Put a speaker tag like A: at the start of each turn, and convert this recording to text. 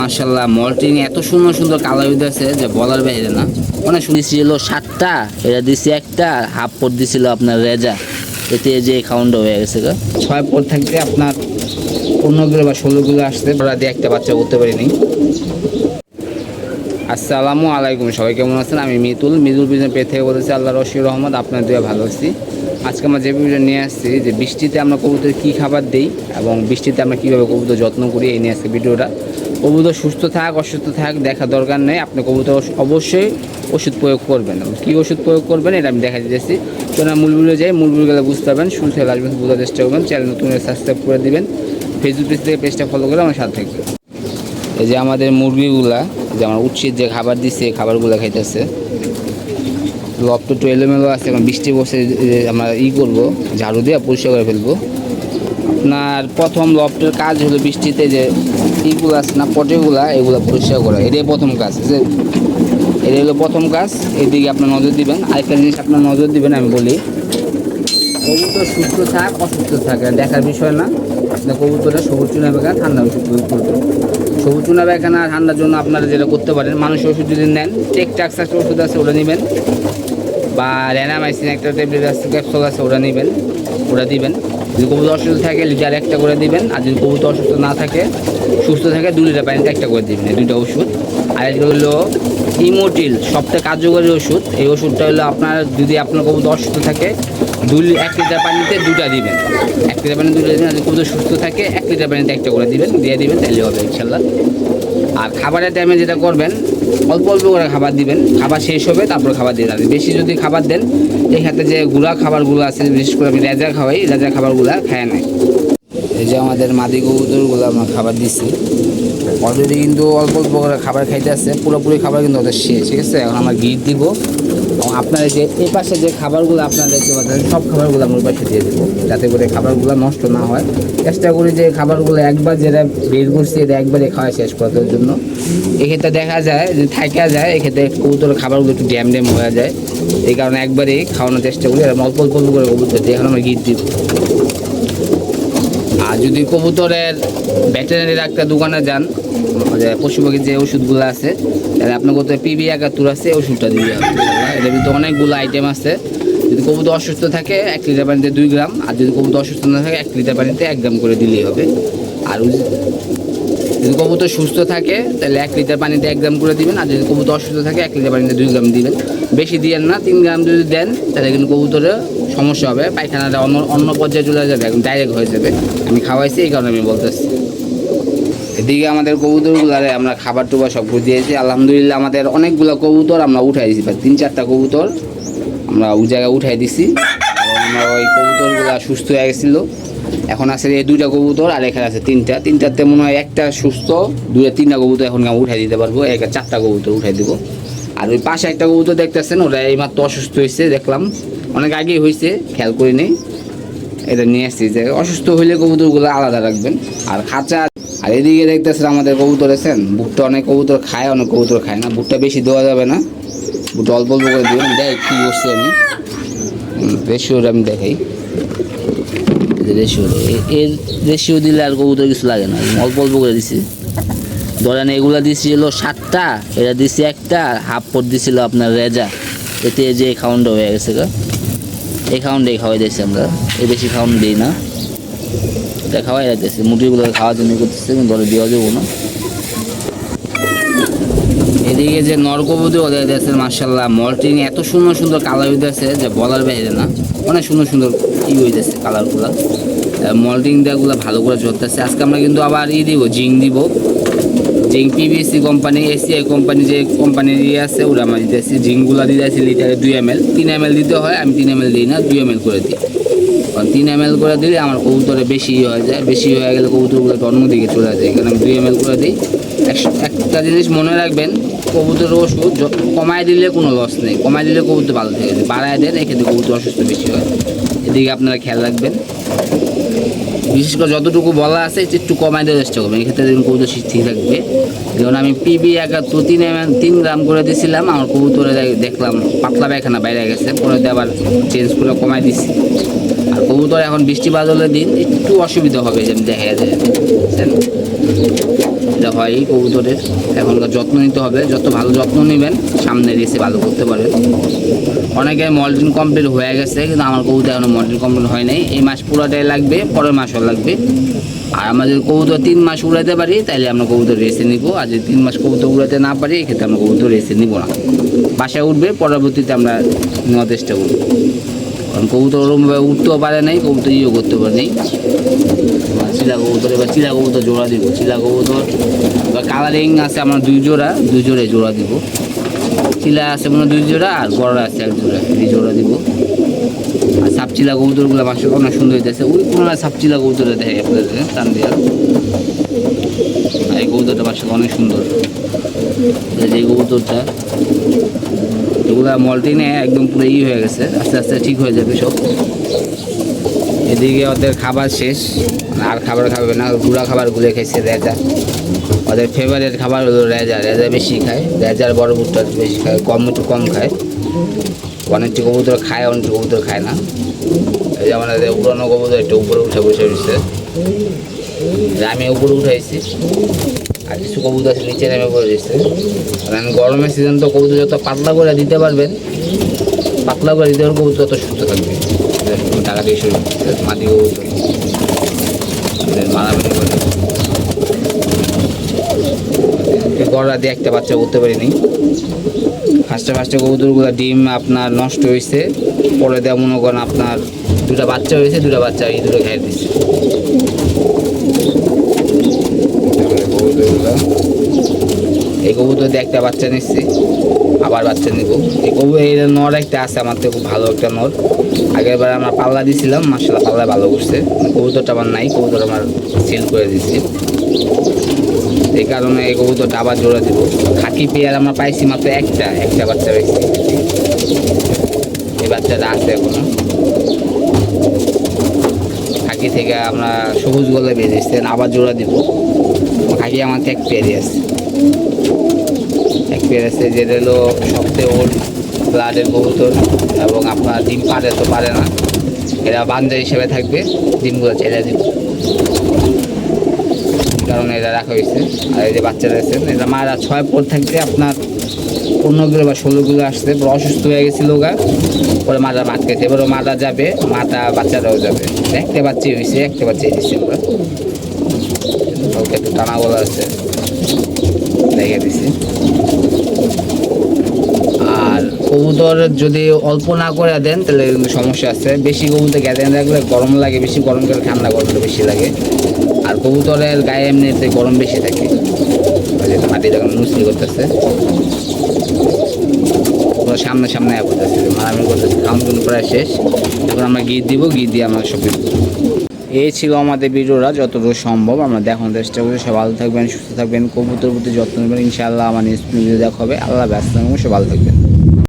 A: মার্শাল্লাহ মল্টিং এত সুন্দর সুন্দর কালার আছে যে বলার বাইরে না। অনেক ছিল সাতটা, এটা দিছি একটা হাফ পর দিছিল আপনার রেজা। এতে যে খাউন্ডা হয়ে গেছে ছয় পর থাকতে আপনার পনেরো বা ষোলো কিলো আসতে ওরা দিয়ে একটা বাচ্চা করতে পারিনি। আসসালামু আলাইকুম, সবাই কেমন আছেন? আমি মিতুল। মিতুল বিজন পে থেকে বলেছি আল্লাহ রশির রহমত, আপনার দুয়ে ভালো আছি। আজকে আমরা যে ভিডিও নিয়ে আসছি, যে বৃষ্টিতে আমরা কবুতর কী খাবার দিই এবং বৃষ্টিতে আমরা কীভাবে কবুতর যত্ন করি, এই নিয়ে আসছে ভিডিওটা। কবুতর সুস্থ থাক, অসুস্থ থাক, দেখা দরকার নেই। আপনি কবুতর অবশ্যই ওষুধ প্রয়োগ করবেন। কী ওষুধ প্রয়োগ করবেন এটা আমি দেখা দিতেছি তো না মূল ভিডিও যাই মূল ভিডিও গেলে বুঝতে পারবেন। শুরু থেকে আসবেন বোঝার চেষ্টা করবেন। চ্যানেল নতুন সাবস্ক্রাইব করে দিবেন। ফেসবুক পেজ থেকে পেজটা ফলো করে আমার সাথে থাকবে এই যে আমাদের মুরগিগুলা যে আমার উচ্ছেদ যে খাবার দিচ্ছে খাবারগুলো খাইতেছে। লবটা একটু এলোমেলো আছে, এখন বৃষ্টি বসে আমরা ই করব, ঝাড়ু দিয়ে পরিষ্কার করে ফেলব। আপনার প্রথম লবটের কাজ হলো বৃষ্টিতে যে ইগুলো আছে না, পটেগুলা, এগুলো পরিষ্কার করা। এটাই প্রথম কাজ যে এটা হলো প্রথম কাজ। এদিকে আপনার নজর দিবেন। আরেকটা জিনিস আপনার নজর দিবেন, আমি বলি। কবুতর সুস্থ থাক অসুস্থ থাক দেখার বিষয় না। কবুতরের সবুজ চুনা বেখানা ঠান্ডা ওষুধ প্রয়োগ করবেন সবুজ চুনা বেখানা ঠান্ডার জন্য আপনারা যেটা করতে পারেন মানুষের ওষুধ যদি নেন টেকটাক্স একটা ওষুধ আছে, ওটা নেবেন। বা র্যানামাইসিন একটা ট্যাবলেট আছে, ক্যাপসুল আছে, ওটা নেবেন, ওটা দিবেন। যদি কবুতর অসুস্থ থাকে, লিটার একটা করে দিবেন। আর যদি কবুতর অসুস্থ না থাকে, সুস্থ থাকে, দু লিটার পানিতে একটা করে দিবেন। এই দুইটা ওষুধ। আর এটা হলো ইমোটিল সবথেকে কার্যকরী ওষুধ। এই ওষুধটা হলো আপনার যদি আপনার কবুতর অসুস্থ থাকে লি- এক লিটার পানিতে দুটা দিবেন। এক লিটার পানিতে দুটা দিবেন। আর যদি কবুতর সুস্থ থাকে, এক লিটার পানিতে একটা করে দিবেন। দিয়ে দিবেন তাহলে হবে ইনশাল্লাহ। আর খাবারের টাইমে যেটা করবেন অল্প অল্প করে খাবার দিবেন। খাবার শেষ হবে, তারপর খাবার দিয়ে যাবেন। বেশি যদি খাবার দেন, এই ক্ষেত্রে যে গুঁড়া খাবারগুলো আছে, বিশেষ করে আমি রেজা খাওয়াই রেজা খাবারগুলো খায় না এই যে আমাদের মাদি কবুতরগুলো আমরা খাবার দিচ্ছি অলরেডি কিন্তু অল্প অল্প করে খাবার খাইতে আসছে পুরোপুরি খাবার কিন্তু ওদের শেষ, ঠিক আছে? এখন আমরা গিট দিব। এবং আপনারা যে এই পাশে যে খাবারগুলো আপনারা দেখতে পাচ্ছেন, সব খাবারগুলো আমার পাশে দিয়ে দেবো, যাতে করে খাবারগুলো নষ্ট না হয়। চেষ্টা করি যে খাবারগুলো একবার যেটা বের করছি, এটা একবারে খাওয়া শেষ করার জন্য। এক্ষেত্রে দেখা যায় যে থাকা যায়, এক্ষেত্রে কবুতর খাবারগুলো একটু ড্যাম ড্যাম হয়ে যায়। এই কারণে একবারেই খাওয়ানোর চেষ্টা করি আর অল্প অল্প করে কবুতর দিয়ে এখন আমরা গিট দিব। আর যদি কবুতরের ভেটেরিনারি ডাক্তার দোকানে যান যে যে ওষুধগুলো আছে, তাহলে আপনার কোথাও পিবি একাত্তর আছে ওষুধটা ইনশাল্লাহ। এটার ভিতরে অনেকগুলো আইটেম আছে যদি কবুতর অসুস্থ থাকে, এক লিটার পানিতে দুই গ্রাম, আর যদি কবুতর অসুস্থ না থাকে, এক লিটার পানিতে এক গ্রাম করে দিলেই হবে আর যদি কবুতর সুস্থ থাকে, তাহলে এক লিটার পানিতে এক গ্রাম করে দিবেন, আর যদি কবুতর অসুস্থ থাকে, এক লিটার পানিতে দুই গ্রাম দিবেন। বেশি দিয়েন না, তিন গ্রাম যদি দেন, তাহলে কিন্তু কবুতরের সমস্যা হবে, পায়খানাটা অন্য অন্য পর্যায়ে চলে যাবে, একদম ডাইরেক্ট হয়ে যাবে। আমি খাওয়াইছি, এই কারণে আমি বলতেছি। এদিকে আমাদের কবুতরগুলারে আমরা খাবার টুবার সব দিয়েছি। আলহামদুলিল্লাহ, আমাদের অনেকগুলো কবুতর আমরা উঠাই দিয়েছি তিন চারটা কবুতর আমরা ওই জায়গায় উঠাই দিছি। আমরা ওই কবুতরগুলো সুস্থ হয়ে গেছিল। এখন আছে এই দুইটা কবুতর আর এখানে আছে তিনটা। তিনটাতে মনে হয় একটা সুস্থ, দুইটা তিনটা কবুতর এখন আমরা উঠাই দিতে পারব একটা চারটা কবুতর উঠাই দিব। আর ওই পাশে একটা কবুতর দেখতেছেন, ওটা এইমাত্র অসুস্থ হয়েছে, দেখলাম। অনেক আগেই হয়েছে, খেয়াল করিনি এটা নিয়ে আসছি যে অসুস্থ হইলে কবুতরগুলো আলাদা রাখবেন। আর খাঁচা, আর এদিকে দেখতেছেন আমাদের কবুতর আছেন বুটটা অনেক কবুতর খায়, অনেক কবুতর খায় না। বুটটা বেশি দেওয়া যাবে না। বুটটা অল্প অল্প করে দেবেন, দেখ কী করছি আমি। রেশিওটা আমি দেখাই। রেশিও এর রেশিও দিলে আর কবুতর কিছু লাগে না, অল্প অল্প করে দিছি। ধরেন এগুলা দিছিল সাতটা এটা দিছি একটা হাফ পর দিছিল আপনার রেজা। এতে যে খাউন্ডা হয়ে গেছে গা। এই খাউন্ডেই খাওয়াই দিয়েছি আমরা। এই বেশি খাউন দিই না। এটা খাওয়াই রাখতেছি মুরগিগুলো খাওয়ার জন্য করতেছে কিন্তু ধরে দেওয়া যাব না। এদিকে যে নরকবুদি ওদের দেশে মার্শাল্লাহ মল্টিং এত সুন্দর সুন্দর কালার হইতেছে যে বলার বাইরে না। অনেক সুন্দর সুন্দর ই হইতেছে কালারগুলো মল্টিং দেওয়াগুলো ভালো করে চলতেছে। আজকে আমরা কিন্তু আবার ই দিব, জিং দিব। জিং পিভিসি কোম্পানি এসিআই কোম্পানি যে কোম্পানির ইয়ে আছে, ওরা আমরা দিতেছি। জিংগুলো দিতেছি লিটারে দুই এম এল তিন এম এল দিতে হয়, আমি তিন এম এল দিই না, দুই এম এল করে দিই। কারণ তিন এম এল করে দিলে আমার কবুতরে বেশি হয়ে যায়, বেশি হয়ে গেলে কবুতরগুলো অন্যদিকে চলে যায়। এখানে আমি দুই এম এল করে দিই। একটা জিনিস মনে রাখবেন কবুতর ওষুধ কমায় দিলে কোনো লস নেই। কমায় দিলে কবুতর ভালো থেকে। থাকে বাড়ায় দেন, এক্ষেত্রে কবুতর অসুস্থ বেশি হয়। এদিকে আপনারা খেয়াল রাখবেন। বিশেষ করে যতটুকু বলা আছে, একটু কমাই দেওয়ার চেষ্টা করবেন। এক্ষেত্রে দেখুন কবুতর ঠিক থাকবে। যেমন আমি পিবি একাত্তর তিন তিন গ্রাম করে দিয়েছিলাম। আমার কবুতরে দেখ- দেখলাম, পাতলা পায়খানা বাইরে গেছে। পরে আবার চেঞ্জ করে কমাই দিছি। আর কবুতর এখন বৃষ্টি বাদলের দিন, একটু অসুবিধা হবে যেমন দেখা যায়? এটা হয় কবুতরের। এখনকার যত্ন নিতে হবে। যত ভালো যত্ন নেবেন, সামনে রেসে ভালো করতে পারেন। অনেকে মল্টিং কমপ্লিট হয়ে গেছে, কিন্তু আমার কবুতর এখনও মল্টিং কমপ্লিট হয় নাই। এই মাস পুরোটাই লাগবে, পরের মাসও লাগবে। আর আমাদের কবুতর তিন মাস উড়াতে পারি তাইলে আমরা কবুতর রেসে নিব। আর যদি তিন মাস কবুতর উড়াতে না পারি, এক্ষেত্রে আমরা কবুতর রেসে নিব না। বাসায় উঠবে, পরবর্তীতে আমরা নেওয়ার চেষ্টা করব। কারণ কবুতর ওরমভাবে উঠতেও পারে নাই, কবুতর ইয়েও করতে পারে নাই। চিলা কবুতর, এবার চিলা কবুতর জোড়া দিব। চিলা কবুতর, এবার কালারিং আছে আমার দুই জোড়া, দুই জোড়ায় জোড়া দিব। চিলা আছে মনে হয় দুই জোড়া, আর গড়া আছে এক জোড়া, এই জোড়া দিব। আর সাপচিলা কবুতরগুলো মাসে অনেক সুন্দর হইতেছে। ওই কোনো সাপচিলা কবুতরে দেখে আপনাদের টান দিয়া। আর এই কবুতরটা মাসে অনেক সুন্দর। যে কবুতরটা, এগুলা মল্টিনে একদম পুরো ই হয়ে গেছে, আস্তে আস্তে ঠিক হয়ে যাবে সব। এদিকে ওদের খাবার শেষ, আর খাবার খাবে না, গুঁড়া খাবার গুলে খাইছে রেজা। ওদের ফেভারিট খাবার হলো রেজা রেজা বেশি খায়, রেজার বড় ভুট্টা বেশি খায়, কম, একটু কম খায়। অনেকটি কবুতর খায়, অনেকটি কবুতর খায় না। এই যে আমাদের কবুতর, একটু উপরে উঠে বসে রয়েছে। আমি উপরে উঠাইছি আর কিছু কবুতর আছে নিচে নেমে পড়ে দিচ্ছে কারণ গরমের সিজন তো কবুতর যত পাতলা করে দিতে পারবেন, পাতলা করে দিতে পারবেন, কবুতর তত সুস্থ থাকবে। টাকা দিয়ে শুরু মাটি কবুতর মারামারি করে গড়া দিয়ে একটা বাচ্চা করতে পারিনি। ফার্স্টে ফার্স্টে কবুতরগুলো ডিম আপনার নষ্ট হয়েছে, পরে দেওয়া মনে করেন আপনার দুটা বাচ্চা হয়েছে, দুটা বাচ্চা এই দুটো খেয়ে দিচ্ছে। কবুতরগুলো এই কবুতর দিয়ে একটা বাচ্চা নিচ্ছি, আবার বাচ্চা নিব। এই কবু এই নর একটা আছে, আমার থেকে খুব ভালো একটা নর। আগের বার আমরা পাল্লা দিয়েছিলাম মাসাল্লাহ পাল্লা ভালো করছে। কবুতরটা আমার নাই, কবুতর আমার সেল করে দিচ্ছি। এই কারণে এই কবুতরটা আবার জোড়া দিব। খাকি পেয়ার আমরা পাইছি মাত্র একটা একটা বাচ্চা পাইছি। এই বাচ্চাটা আছে এখনও। খাকি থেকে আমরা সবুজ গলে বেরিয়েছেন আবার জোড়া দিব। খাকি আমার এক পেয়ারই আছে। এক পেয়ার আছে যেটা হলো সবচেয়ে ওল্ড ব্লাডের কবুতর এবং আপনার ডিম পারে তো পারে না। এরা বাঞ্জা হিসেবে থাকবে, ডিমগুলো ছেড়ে এই কারণে এটা রাখা হয়েছে। আর এই যে বাচ্চারা আছেন এটা মারা ছয় পর থাকতে আপনার পনেরো কিলো বা ষোলো কিলো আসছে অসুস্থ হয়ে গেছিল গা। পরে মাটা মাতকেছে এবারে মাটা যাবে মাটা বাচ্চারাও যাবে। একটা বাচ্চাই হয়েছে একটা বাচ্চাই দিচ্ছি আমরা টানা আছে। দিছি। আর কবুতর যদি অল্প না করে দেন, তাহলে কিন্তু সমস্যা আছে। বেশি কবুতর গ্যাদেন রাখলে গরম লাগে, বেশি গরম করে ঠান্ডা গরমটা বেশি লাগে। আর কবুতরের গায়ে এমনিতে গরম বেশি থাকে। মাটি যখন মুসলি করতেছে। সামনে সামনে করতেছে মারামারি করতেছে। কিন্তু প্রায় শেষ। এখন আমরা গিয়ে দিব, গিয়ে দিয়ে আমরা সব। এই ছিল আমাদের ভিডিওটা, যতটুকু সম্ভব। আমরা দেখানোর চেষ্টা করছি। সব ভালো থাকবেন, সুস্থ থাকবেন কবুতর প্রতি যত্ন নেবেন। ইনশাআল্লাহ আমার নেক্সট ভিডিও দেখা হবে। আল্লাহ ব্যস্ত সব ভালো থাকবেন।